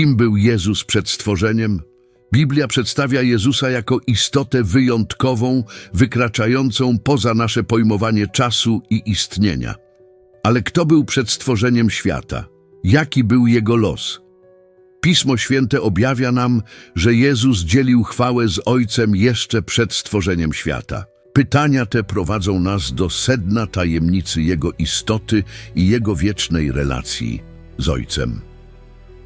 Kim był Jezus przed stworzeniem? Biblia przedstawia Jezusa jako istotę wyjątkową, wykraczającą poza nasze pojmowanie czasu i istnienia. Ale kto był przed stworzeniem świata? Jaki był jego los? Pismo Święte objawia nam, że Jezus dzielił chwałę z Ojcem jeszcze przed stworzeniem świata. Pytania te prowadzą nas do sedna tajemnicy Jego istoty i Jego wiecznej relacji z Ojcem.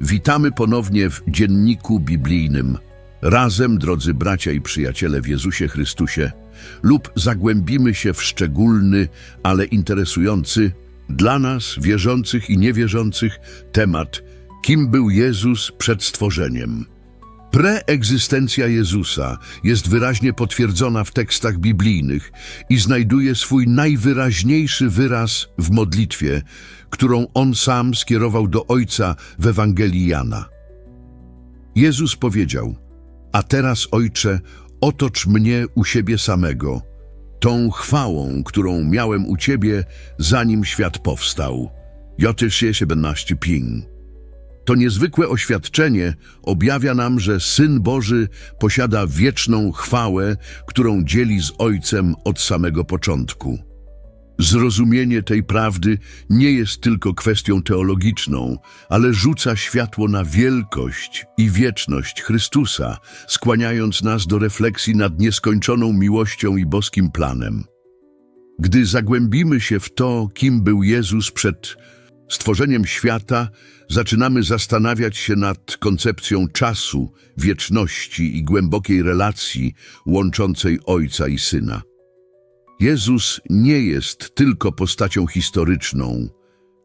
Witamy ponownie w Dzienniku Biblijnym. Razem, drodzy bracia i przyjaciele w Jezusie Chrystusie, lub zagłębimy się w szczególny, ale interesujący dla nas, wierzących i niewierzących, temat, kim był Jezus przed stworzeniem. Preegzystencja Jezusa jest wyraźnie potwierdzona w tekstach biblijnych i znajduje swój najwyraźniejszy wyraz w modlitwie, którą On sam skierował do Ojca w Ewangelii Jana. Jezus powiedział, a teraz, Ojcze, otocz mnie u siebie samego, tą chwałą, którą miałem u Ciebie, zanim świat powstał. Jotysz 17 ping. To niezwykłe oświadczenie objawia nam, że Syn Boży posiada wieczną chwałę, którą dzieli z Ojcem od samego początku. Zrozumienie tej prawdy nie jest tylko kwestią teologiczną, ale rzuca światło na wielkość i wieczność Chrystusa, skłaniając nas do refleksji nad nieskończoną miłością i boskim planem. Gdy zagłębimy się w to, kim był Jezus przed stworzeniem świata, zaczynamy zastanawiać się nad koncepcją czasu, wieczności i głębokiej relacji łączącej Ojca i Syna. Jezus nie jest tylko postacią historyczną,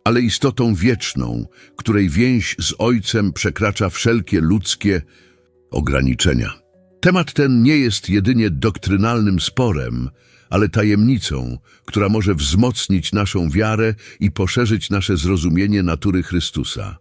ale istotą wieczną, której więź z Ojcem przekracza wszelkie ludzkie ograniczenia. Temat ten nie jest jedynie doktrynalnym sporem, ale tajemnicą, która może wzmocnić naszą wiarę i poszerzyć nasze zrozumienie natury Chrystusa.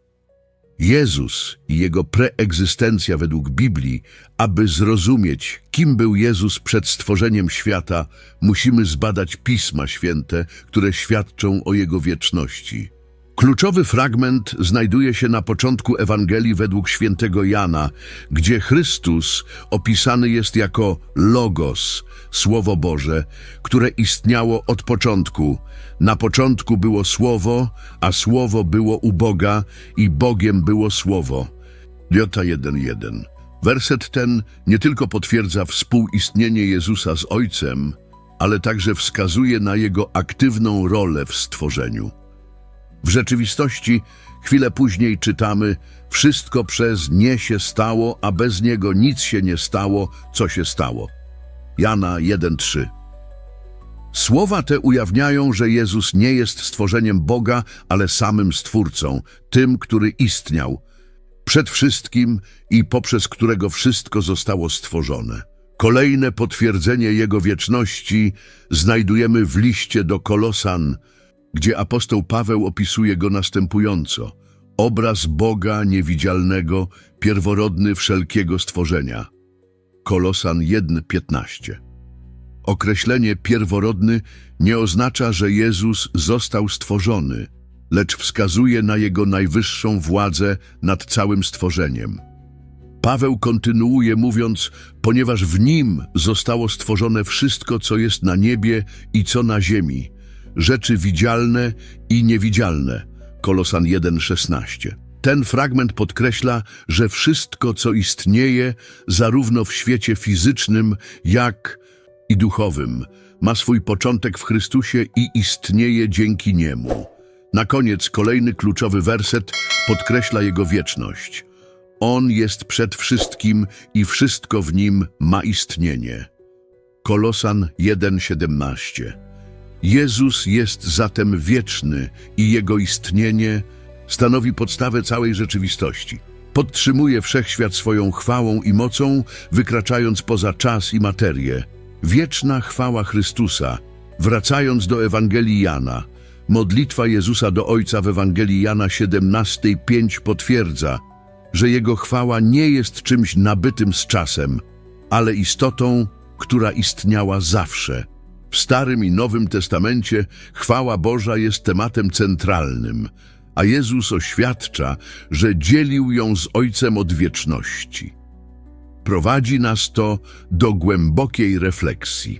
Jezus i Jego preegzystencja według Biblii, aby zrozumieć, kim był Jezus przed stworzeniem świata, musimy zbadać Pisma Święte, które świadczą o Jego wieczności. Kluczowy fragment znajduje się na początku Ewangelii według świętego Jana, gdzie Chrystus opisany jest jako Logos, Słowo Boże, które istniało od początku. Na początku było Słowo, a Słowo było u Boga i Bogiem było Słowo. Jota 1.1. Werset ten nie tylko potwierdza współistnienie Jezusa z Ojcem, ale także wskazuje na Jego aktywną rolę w stworzeniu. W rzeczywistości, chwilę później czytamy, wszystko przez nie się stało, a bez niego nic się nie stało, co się stało. Jana 1:3. Słowa te ujawniają, że Jezus nie jest stworzeniem Boga, ale samym Stwórcą, tym, który istniał, przed wszystkim i poprzez którego wszystko zostało stworzone. Kolejne potwierdzenie Jego wieczności znajdujemy w liście do Kolosan, gdzie apostoł Paweł opisuje go następująco. Obraz Boga niewidzialnego, pierworodny wszelkiego stworzenia. Kolosan 1:15. Określenie pierworodny nie oznacza, że Jezus został stworzony, lecz wskazuje na Jego najwyższą władzę nad całym stworzeniem. Paweł kontynuuje mówiąc, ponieważ w Nim zostało stworzone wszystko, co jest na niebie i co na ziemi, rzeczy widzialne i niewidzialne. Kolosan 1:16. Ten fragment podkreśla, że wszystko, co istnieje, zarówno w świecie fizycznym, jak i duchowym, ma swój początek w Chrystusie i istnieje dzięki Niemu. Na koniec kolejny kluczowy werset podkreśla Jego wieczność. On jest przed wszystkim i wszystko w Nim ma istnienie. Kolosan 1:17 Jezus jest zatem wieczny i Jego istnienie stanowi podstawę całej rzeczywistości. Podtrzymuje wszechświat swoją chwałą i mocą, wykraczając poza czas i materię. Wieczna chwała Chrystusa, wracając do Ewangelii Jana, modlitwa Jezusa do Ojca w Ewangelii Jana 17:5 potwierdza, że Jego chwała nie jest czymś nabytym z czasem, ale istotą, która istniała zawsze. W Starym i Nowym Testamencie chwała Boża jest tematem centralnym, a Jezus oświadcza, że dzielił ją z Ojcem od wieczności. Prowadzi nas to do głębokiej refleksji.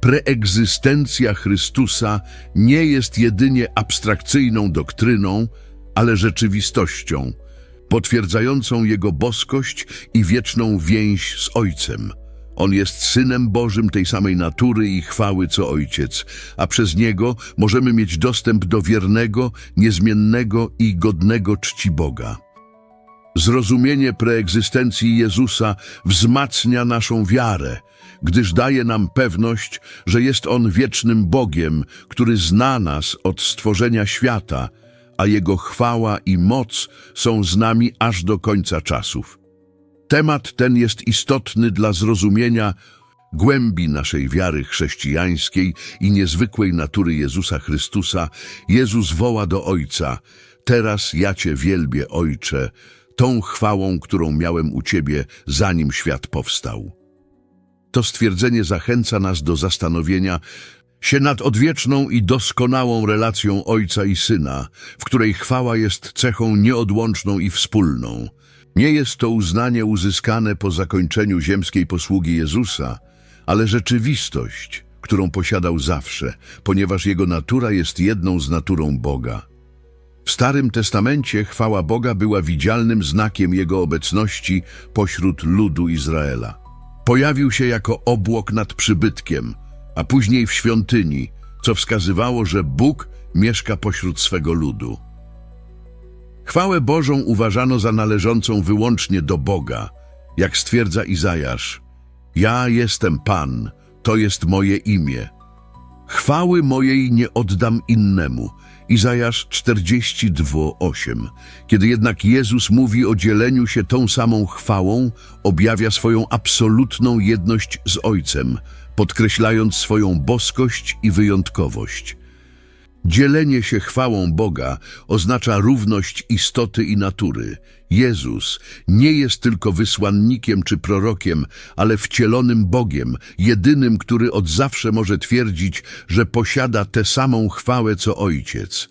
Preegzystencja Chrystusa nie jest jedynie abstrakcyjną doktryną, ale rzeczywistością, potwierdzającą Jego boskość i wieczną więź z Ojcem. On jest Synem Bożym tej samej natury i chwały co Ojciec, a przez Niego możemy mieć dostęp do wiernego, niezmiennego i godnego czci Boga. Zrozumienie preegzystencji Jezusa wzmacnia naszą wiarę, gdyż daje nam pewność, że jest On wiecznym Bogiem, który zna nas od stworzenia świata, a Jego chwała i moc są z nami aż do końca czasów. Temat ten jest istotny dla zrozumienia głębi naszej wiary chrześcijańskiej i niezwykłej natury Jezusa Chrystusa. Jezus woła do Ojca, teraz ja Cię wielbię, Ojcze, tą chwałą, którą miałem u Ciebie, zanim świat powstał. To stwierdzenie zachęca nas do zastanowienia się nad odwieczną i doskonałą relacją Ojca i Syna, w której chwała jest cechą nieodłączną i wspólną. Nie jest to uznanie uzyskane po zakończeniu ziemskiej posługi Jezusa, ale rzeczywistość, którą posiadał zawsze, ponieważ Jego natura jest jedną z naturą Boga. W Starym Testamencie chwała Boga była widzialnym znakiem Jego obecności pośród ludu Izraela. Pojawił się jako obłok nad przybytkiem, a później w świątyni, co wskazywało, że Bóg mieszka pośród swego ludu. Chwałę Bożą uważano za należącą wyłącznie do Boga, jak stwierdza Izajasz. Ja jestem Pan, to jest moje imię. Chwały mojej nie oddam innemu. Izajasz 42:8. Kiedy jednak Jezus mówi o dzieleniu się tą samą chwałą, objawia swoją absolutną jedność z Ojcem, podkreślając swoją boskość i wyjątkowość. Dzielenie się chwałą Boga oznacza równość istoty i natury. Jezus nie jest tylko wysłannikiem czy prorokiem, ale wcielonym Bogiem, jedynym, który od zawsze może twierdzić, że posiada tę samą chwałę co Ojciec.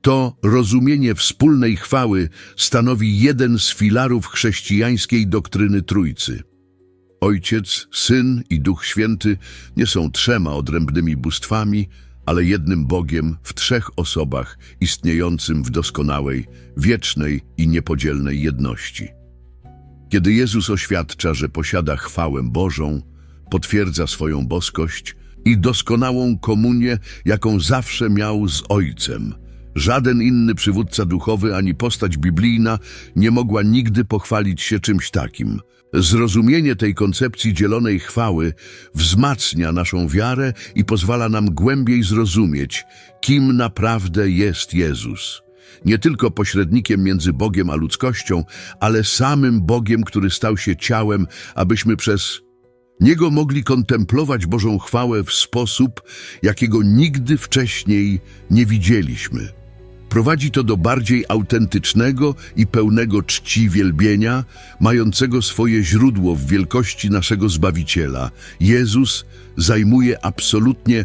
To rozumienie wspólnej chwały stanowi jeden z filarów chrześcijańskiej doktryny Trójcy. Ojciec, Syn i Duch Święty nie są trzema odrębnymi bóstwami, ale jednym Bogiem w trzech osobach istniejącym w doskonałej, wiecznej i niepodzielnej jedności. Kiedy Jezus oświadcza, że posiada chwałę Bożą, potwierdza swoją boskość i doskonałą komunię, jaką zawsze miał z Ojcem. Żaden inny przywódca duchowy ani postać biblijna nie mogła nigdy pochwalić się czymś takim. Zrozumienie tej koncepcji dzielonej chwały wzmacnia naszą wiarę i pozwala nam głębiej zrozumieć, kim naprawdę jest Jezus. Nie tylko pośrednikiem między Bogiem a ludzkością, ale samym Bogiem, który stał się ciałem, abyśmy przez Niego mogli kontemplować Bożą chwałę w sposób, jakiego nigdy wcześniej nie widzieliśmy. Prowadzi to do bardziej autentycznego i pełnego czci wielbienia, mającego swoje źródło w wielkości naszego Zbawiciela. Jezus zajmuje absolutnie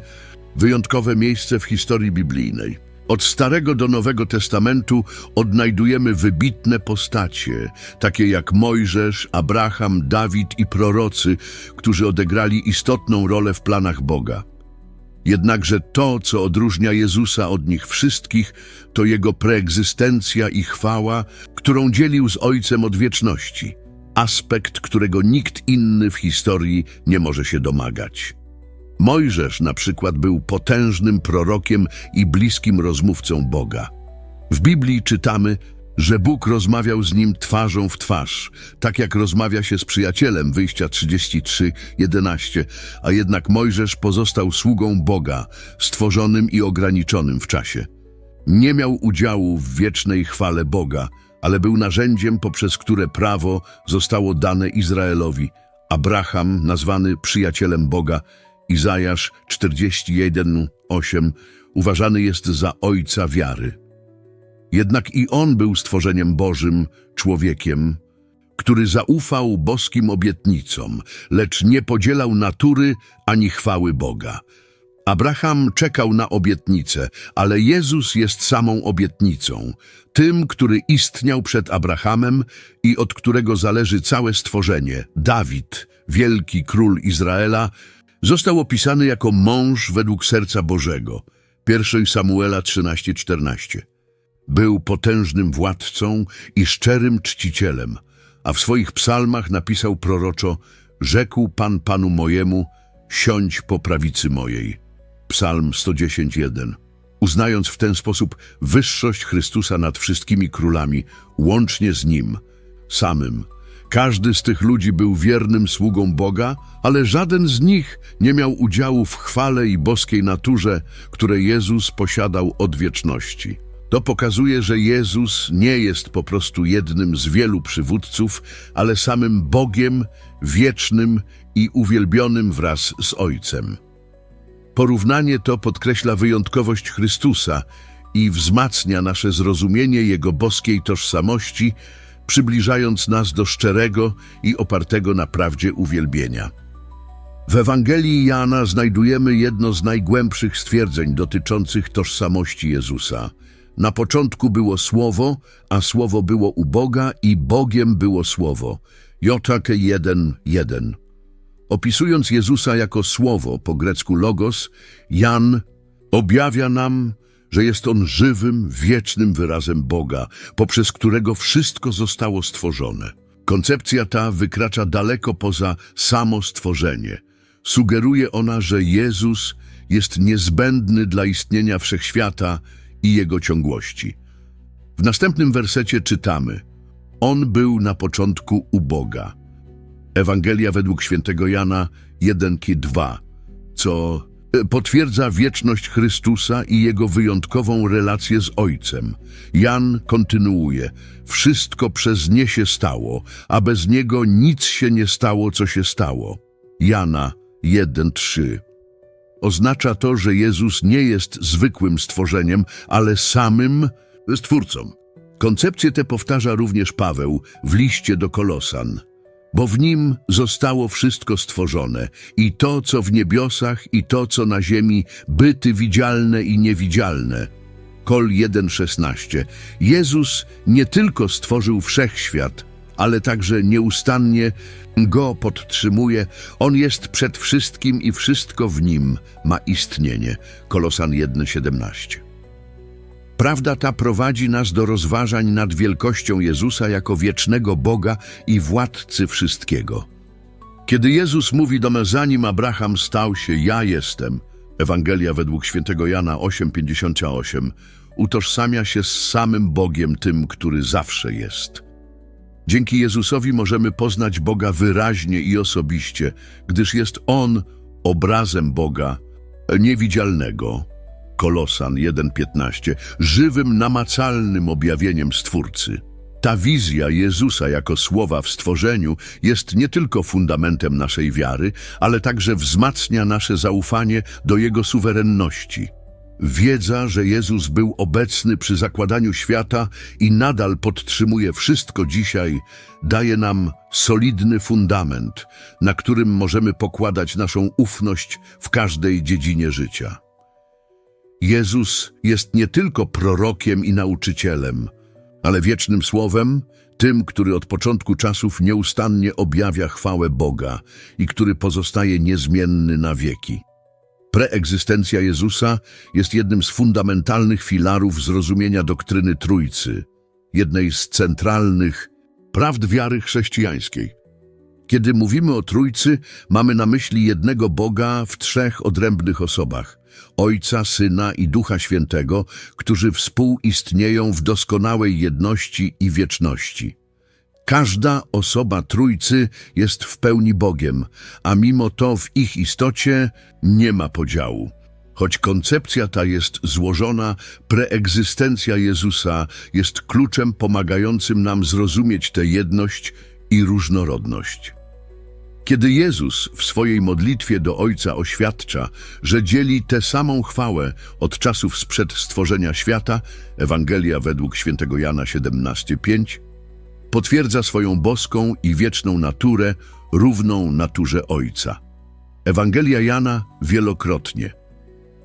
wyjątkowe miejsce w historii biblijnej. Od Starego do Nowego Testamentu odnajdujemy wybitne postacie, takie jak Mojżesz, Abraham, Dawid i prorocy, którzy odegrali istotną rolę w planach Boga. Jednakże to, co odróżnia Jezusa od nich wszystkich, to Jego preegzystencja i chwała, którą dzielił z Ojcem od wieczności. Aspekt, którego nikt inny w historii nie może się domagać. Mojżesz na przykład był potężnym prorokiem i bliskim rozmówcą Boga. W Biblii czytamy, że Bóg rozmawiał z nim twarzą w twarz, tak jak rozmawia się z przyjacielem, wyjścia 33, 11, a jednak Mojżesz pozostał sługą Boga, stworzonym i ograniczonym w czasie. Nie miał udziału w wiecznej chwale Boga, ale był narzędziem, poprzez które prawo zostało dane Izraelowi. Abraham, nazwany przyjacielem Boga, Izajasz 41, 8, uważany jest za ojca wiary. Jednak i on był stworzeniem Bożym, człowiekiem, który zaufał boskim obietnicom, lecz nie podzielał natury ani chwały Boga. Abraham czekał na obietnicę, ale Jezus jest samą obietnicą, tym, który istniał przed Abrahamem i od którego zależy całe stworzenie. Dawid, wielki król Izraela, został opisany jako mąż według serca Bożego. 1 Samuela 13:14. Był potężnym władcą i szczerym czcicielem, a w swoich psalmach napisał proroczo Rzekł Pan Panu mojemu, siądź po prawicy mojej. Psalm 110:1. Uznając w ten sposób wyższość Chrystusa nad wszystkimi królami, łącznie z Nim, samym. Każdy z tych ludzi był wiernym sługą Boga, ale żaden z nich nie miał udziału w chwale i boskiej naturze, które Jezus posiadał od wieczności. To pokazuje, że Jezus nie jest po prostu jednym z wielu przywódców, ale samym Bogiem, wiecznym i uwielbionym wraz z Ojcem. Porównanie to podkreśla wyjątkowość Chrystusa i wzmacnia nasze zrozumienie Jego boskiej tożsamości, przybliżając nas do szczerego i opartego na prawdzie uwielbienia. W Ewangelii Jana znajdujemy jedno z najgłębszych stwierdzeń dotyczących tożsamości Jezusa. Na początku było Słowo, a Słowo było u Boga i Bogiem było Słowo. Jotake 1.1 Opisując Jezusa jako Słowo, po grecku logos, Jan objawia nam, że jest On żywym, wiecznym wyrazem Boga, poprzez którego wszystko zostało stworzone. Koncepcja ta wykracza daleko poza samo stworzenie. Sugeruje ona, że Jezus jest niezbędny dla istnienia wszechświata i jego ciągłości. W następnym wersecie czytamy On był na początku u Boga. Ewangelia według świętego Jana 1,2, co e, potwierdza wieczność Chrystusa i jego wyjątkową relację z Ojcem. Jan kontynuuje, wszystko przez nie się stało, a bez niego nic się nie stało, co się stało. Jana 1,3 Oznacza to, że Jezus nie jest zwykłym stworzeniem, ale samym Stwórcą. Koncepcję tę powtarza również Paweł w liście do Kolosan bo w nim zostało wszystko stworzone, i to, co w niebiosach, i to, co na ziemi, byty widzialne i niewidzialne. Kol 1,16. Jezus nie tylko stworzył wszechświat, ale także nieustannie go podtrzymuje. On jest przed wszystkim i wszystko w nim ma istnienie. Kolosan 1,17. Prawda ta prowadzi nas do rozważań nad wielkością Jezusa jako wiecznego Boga i władcy wszystkiego. Kiedy Jezus mówi do me, zanim Abraham stał się, ja jestem, Ewangelia według świętego Jana 8,58, utożsamia się z samym Bogiem, tym, który zawsze jest. Dzięki Jezusowi możemy poznać Boga wyraźnie i osobiście, gdyż jest On obrazem Boga niewidzialnego, Kolosan 1.15, żywym, namacalnym objawieniem Stwórcy. Ta wizja Jezusa jako słowa w stworzeniu jest nie tylko fundamentem naszej wiary, ale także wzmacnia nasze zaufanie do Jego suwerenności. Wiedza, że Jezus był obecny przy zakładaniu świata i nadal podtrzymuje wszystko dzisiaj, daje nam solidny fundament, na którym możemy pokładać naszą ufność w każdej dziedzinie życia. Jezus jest nie tylko prorokiem i nauczycielem, ale wiecznym słowem, tym, który od początku czasów nieustannie objawia chwałę Boga i który pozostaje niezmienny na wieki. Preegzystencja Jezusa jest jednym z fundamentalnych filarów zrozumienia doktryny Trójcy, jednej z centralnych prawd wiary chrześcijańskiej. Kiedy mówimy o Trójcy, mamy na myśli jednego Boga w trzech odrębnych osobach Ojca, Syna i Ducha Świętego, którzy współistnieją w doskonałej jedności i wieczności. Każda osoba Trójcy jest w pełni Bogiem, a mimo to w ich istocie nie ma podziału. Choć koncepcja ta jest złożona, preegzystencja Jezusa jest kluczem pomagającym nam zrozumieć tę jedność i różnorodność. Kiedy Jezus w swojej modlitwie do Ojca oświadcza, że dzieli tę samą chwałę od czasów sprzed stworzenia świata, Ewangelia według świętego Jana 17,5, potwierdza swoją boską i wieczną naturę równą naturze Ojca. Ewangelia Jana wielokrotnie.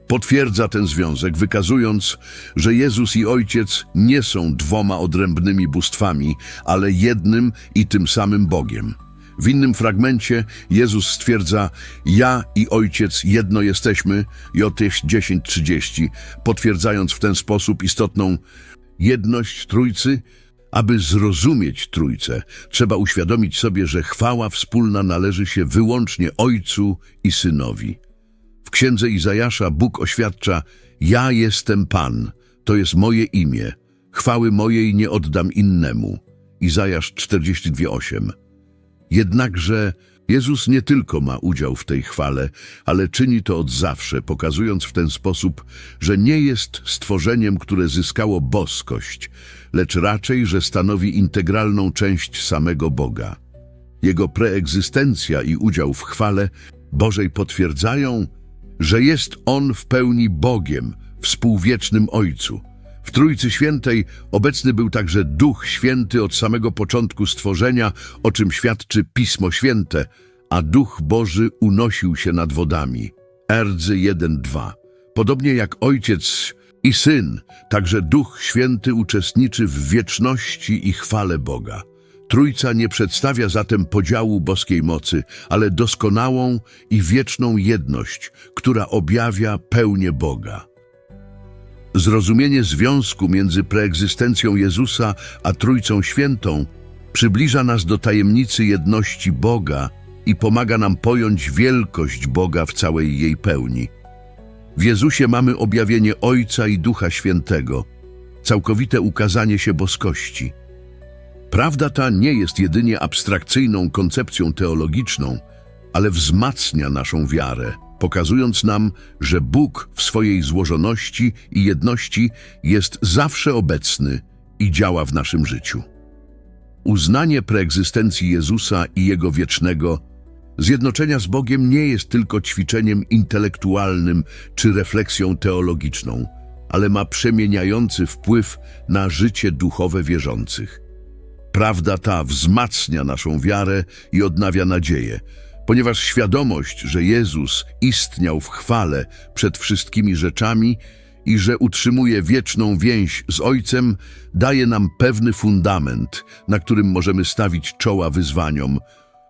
potwierdza ten związek, wykazując, że Jezus i Ojciec nie są dwoma odrębnymi bóstwami, ale jednym i tym samym Bogiem. W innym fragmencie Jezus stwierdza, ja i Ojciec jedno jesteśmy, J 10.30, potwierdzając w ten sposób istotną jedność Trójcy. Aby zrozumieć Trójcę, trzeba uświadomić sobie, że chwała wspólna należy się wyłącznie Ojcu i Synowi. W księdze Izajasza Bóg oświadcza: Ja jestem Pan, to jest moje imię. Chwały mojej nie oddam innemu. Izajasz 42:8. Jednakże Jezus nie tylko ma udział w tej chwale, ale czyni to od zawsze, pokazując w ten sposób, że nie jest stworzeniem, które zyskało boskość, lecz raczej, że stanowi integralną część samego Boga. Jego preegzystencja i udział w chwale Bożej potwierdzają, że jest On w pełni Bogiem, współwiecznym Ojcu. W Trójcy Świętej obecny był także Duch Święty od samego początku stworzenia, o czym świadczy Pismo Święte, a Duch Boży unosił się nad wodami. Erdzy 1.2. Podobnie jak Ojciec i Syn, także Duch Święty uczestniczy w wieczności i chwale Boga. Trójca nie przedstawia zatem podziału boskiej mocy, ale doskonałą i wieczną jedność, która objawia pełnię Boga. Zrozumienie związku między preegzystencją Jezusa a Trójcą Świętą przybliża nas do tajemnicy jedności Boga i pomaga nam pojąć wielkość Boga w całej jej pełni. W Jezusie mamy objawienie Ojca i Ducha Świętego, całkowite ukazanie się boskości. Prawda ta nie jest jedynie abstrakcyjną koncepcją teologiczną, ale wzmacnia naszą wiarę, pokazując nam, że Bóg w swojej złożoności i jedności jest zawsze obecny i działa w naszym życiu. Uznanie preegzystencji Jezusa i Jego wiecznego zjednoczenia z Bogiem nie jest tylko ćwiczeniem intelektualnym czy refleksją teologiczną, ale ma przemieniający wpływ na życie duchowe wierzących. Prawda ta wzmacnia naszą wiarę i odnawia nadzieję, ponieważ świadomość, że Jezus istniał w chwale przed wszystkimi rzeczami i że utrzymuje wieczną więź z Ojcem, daje nam pewny fundament, na którym możemy stawić czoła wyzwaniom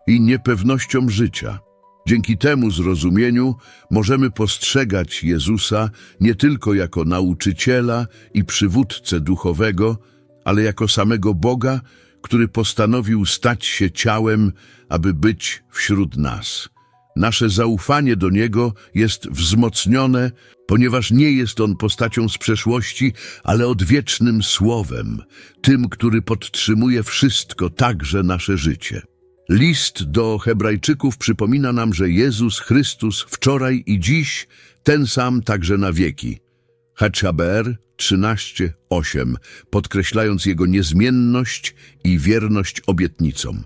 i niepewnościom życia. Dzięki temu zrozumieniu możemy postrzegać Jezusa nie tylko jako nauczyciela i przywódcę duchowego, ale jako samego Boga, który postanowił stać się ciałem, aby być wśród nas. Nasze zaufanie do Niego jest wzmocnione, ponieważ nie jest On postacią z przeszłości, ale odwiecznym Słowem, tym, który podtrzymuje wszystko, także nasze życie. List do Hebrajczyków przypomina nam, że Jezus Chrystus wczoraj i dziś ten sam także na wieki. HBR 13:8, podkreślając jego niezmienność i wierność obietnicom.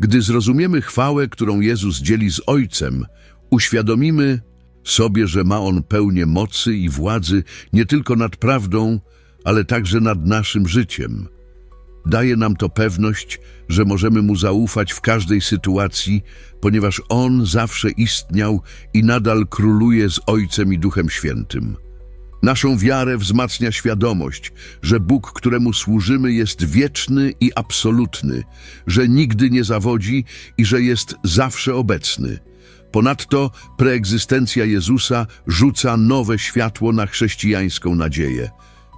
Gdy zrozumiemy chwałę, którą Jezus dzieli z Ojcem, uświadomimy sobie, że ma On pełnię mocy i władzy nie tylko nad prawdą, ale także nad naszym życiem. Daje nam to pewność, że możemy Mu zaufać w każdej sytuacji, ponieważ On zawsze istniał i nadal króluje z Ojcem i Duchem Świętym. Naszą wiarę wzmacnia świadomość, że Bóg, któremu służymy, jest wieczny i absolutny, że nigdy nie zawodzi i że jest zawsze obecny. Ponadto preegzystencja Jezusa rzuca nowe światło na chrześcijańską nadzieję.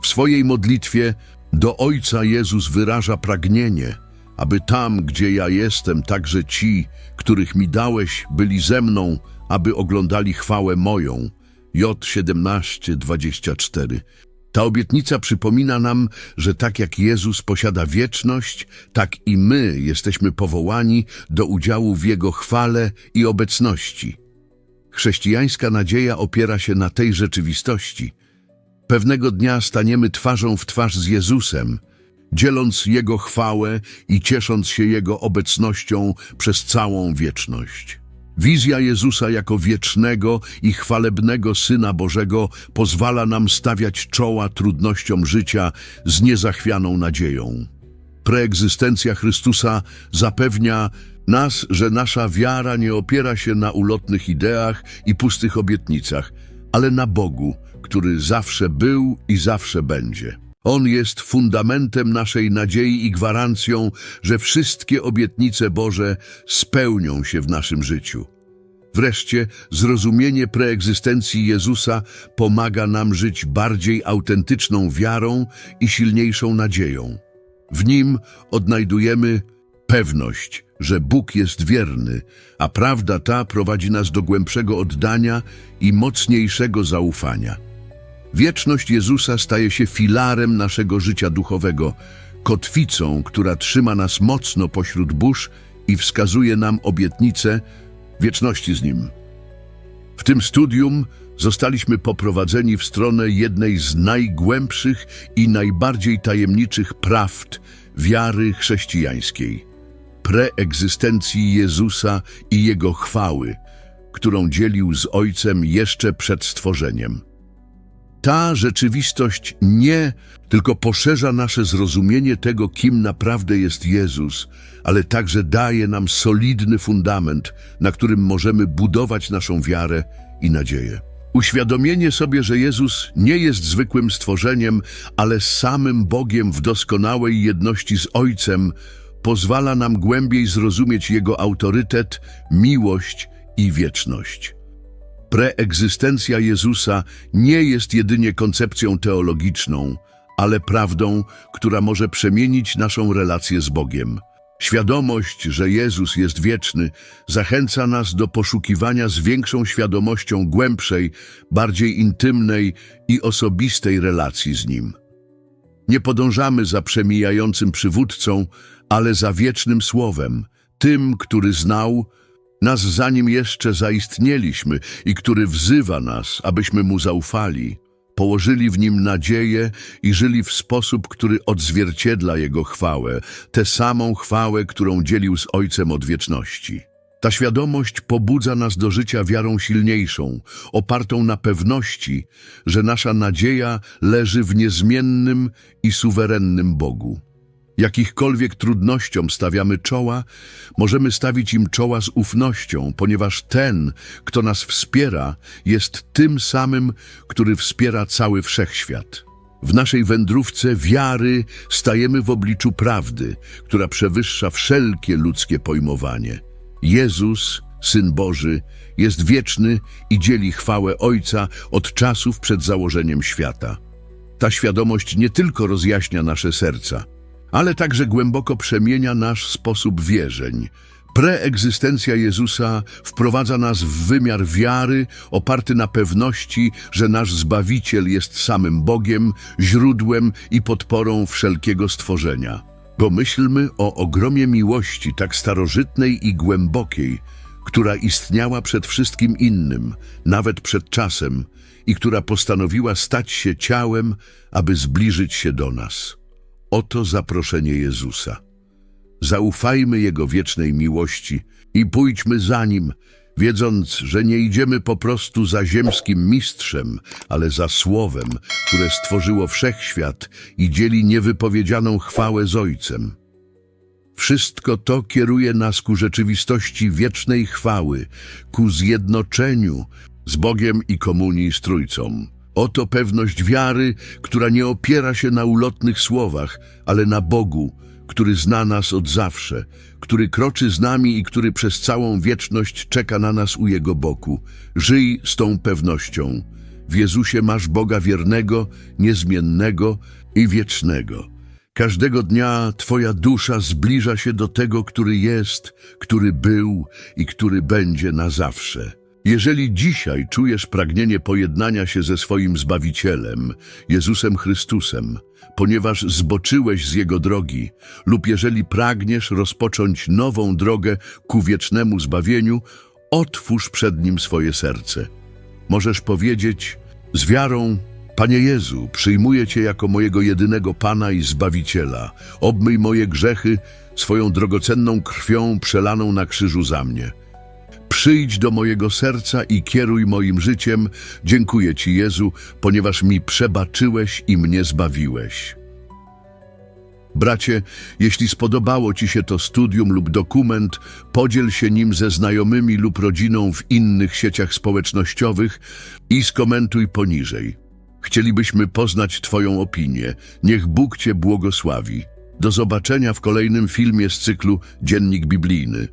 W swojej modlitwie do Ojca Jezus wyraża pragnienie, aby tam, gdzie ja jestem, także ci, których mi dałeś, byli ze mną, aby oglądali chwałę moją. J 17:24. Ta obietnica przypomina nam, że tak jak Jezus posiada wieczność, tak i my jesteśmy powołani do udziału w Jego chwale i obecności. Chrześcijańska nadzieja opiera się na tej rzeczywistości. Pewnego dnia staniemy twarzą w twarz z Jezusem, dzieląc Jego chwałę i ciesząc się Jego obecnością przez całą wieczność. Wizja Jezusa jako wiecznego i chwalebnego Syna Bożego pozwala nam stawiać czoła trudnościom życia z niezachwianą nadzieją. Preegzystencja Chrystusa zapewnia nas, że nasza wiara nie opiera się na ulotnych ideach i pustych obietnicach, ale na Bogu, który zawsze był i zawsze będzie. On jest fundamentem naszej nadziei i gwarancją, że wszystkie obietnice Boże spełnią się w naszym życiu. Wreszcie zrozumienie preegzystencji Jezusa pomaga nam żyć bardziej autentyczną wiarą i silniejszą nadzieją. W nim odnajdujemy pewność, że Bóg jest wierny, a prawda ta prowadzi nas do głębszego oddania i mocniejszego zaufania. Wieczność Jezusa staje się filarem naszego życia duchowego, kotwicą, która trzyma nas mocno pośród burz i wskazuje nam obietnicę wieczności z Nim. W tym studium zostaliśmy poprowadzeni w stronę jednej z najgłębszych i najbardziej tajemniczych prawd wiary chrześcijańskiej preegzystencji Jezusa i Jego chwały, którą dzielił z Ojcem jeszcze przed stworzeniem. Ta rzeczywistość nie tylko poszerza nasze zrozumienie tego, kim naprawdę jest Jezus, ale także daje nam solidny fundament, na którym możemy budować naszą wiarę i nadzieję. Uświadomienie sobie, że Jezus nie jest zwykłym stworzeniem, ale samym Bogiem w doskonałej jedności z Ojcem, pozwala nam głębiej zrozumieć Jego autorytet, miłość i wieczność. Preegzystencja Jezusa nie jest jedynie koncepcją teologiczną, ale prawdą, która może przemienić naszą relację z Bogiem. Świadomość, że Jezus jest wieczny, zachęca nas do poszukiwania z większą świadomością głębszej, bardziej intymnej i osobistej relacji z Nim. Nie podążamy za przemijającym przywódcą, ale za wiecznym słowem, tym, który znał nas zanim jeszcze zaistnieliśmy i który wzywa nas, abyśmy mu zaufali, położyli w nim nadzieję i żyli w sposób, który odzwierciedla jego chwałę, tę samą chwałę, którą dzielił z Ojcem od wieczności. Ta świadomość pobudza nas do życia wiarą silniejszą, opartą na pewności, że nasza nadzieja leży w niezmiennym i suwerennym Bogu. Jakichkolwiek trudnościom stawiamy czoła, możemy stawić im czoła z ufnością, ponieważ ten, kto nas wspiera, jest tym samym, który wspiera cały wszechświat. W naszej wędrówce wiary stajemy w obliczu prawdy, która przewyższa wszelkie ludzkie pojmowanie. Jezus, Syn Boży, jest wieczny i dzieli chwałę Ojca od czasów przed założeniem świata. Ta świadomość nie tylko rozjaśnia nasze serca, ale także głęboko przemienia nasz sposób wierzeń. Preegzystencja Jezusa wprowadza nas w wymiar wiary oparty na pewności, że nasz Zbawiciel jest samym Bogiem, źródłem i podporą wszelkiego stworzenia. Pomyślmy o ogromie miłości tak starożytnej i głębokiej, która istniała przed wszystkim innym, nawet przed czasem, i która postanowiła stać się ciałem, aby zbliżyć się do nas. Oto zaproszenie Jezusa. Zaufajmy Jego wiecznej miłości i pójdźmy za Nim, wiedząc, że nie idziemy po prostu za ziemskim mistrzem, ale za Słowem, które stworzyło wszechświat i dzieli niewypowiedzianą chwałę z Ojcem. Wszystko to kieruje nas ku rzeczywistości wiecznej chwały, ku zjednoczeniu z Bogiem i komunii z Trójcą. Oto pewność wiary, która nie opiera się na ulotnych słowach, ale na Bogu, który zna nas od zawsze, który kroczy z nami i który przez całą wieczność czeka na nas u Jego boku. Żyj z tą pewnością. W Jezusie masz Boga wiernego, niezmiennego i wiecznego. Każdego dnia Twoja dusza zbliża się do tego, który jest, który był i który będzie na zawsze. Jeżeli dzisiaj czujesz pragnienie pojednania się ze swoim Zbawicielem, Jezusem Chrystusem, ponieważ zboczyłeś z Jego drogi, lub jeżeli pragniesz rozpocząć nową drogę ku wiecznemu zbawieniu, otwórz przed Nim swoje serce. Możesz powiedzieć z wiarą, Panie Jezu, przyjmuję Cię jako mojego jedynego Pana i Zbawiciela. Obmyj moje grzechy swoją drogocenną krwią przelaną na krzyżu za mnie. Przyjdź do mojego serca i kieruj moim życiem. Dziękuję Ci, Jezu, ponieważ mi przebaczyłeś i mnie zbawiłeś. Bracie, jeśli spodobało Ci się to studium lub dokument, podziel się nim ze znajomymi lub rodziną w innych sieciach społecznościowych i skomentuj poniżej. Chcielibyśmy poznać Twoją opinię. Niech Bóg Cię błogosławi. Do zobaczenia w kolejnym filmie z cyklu Dziennik Biblijny.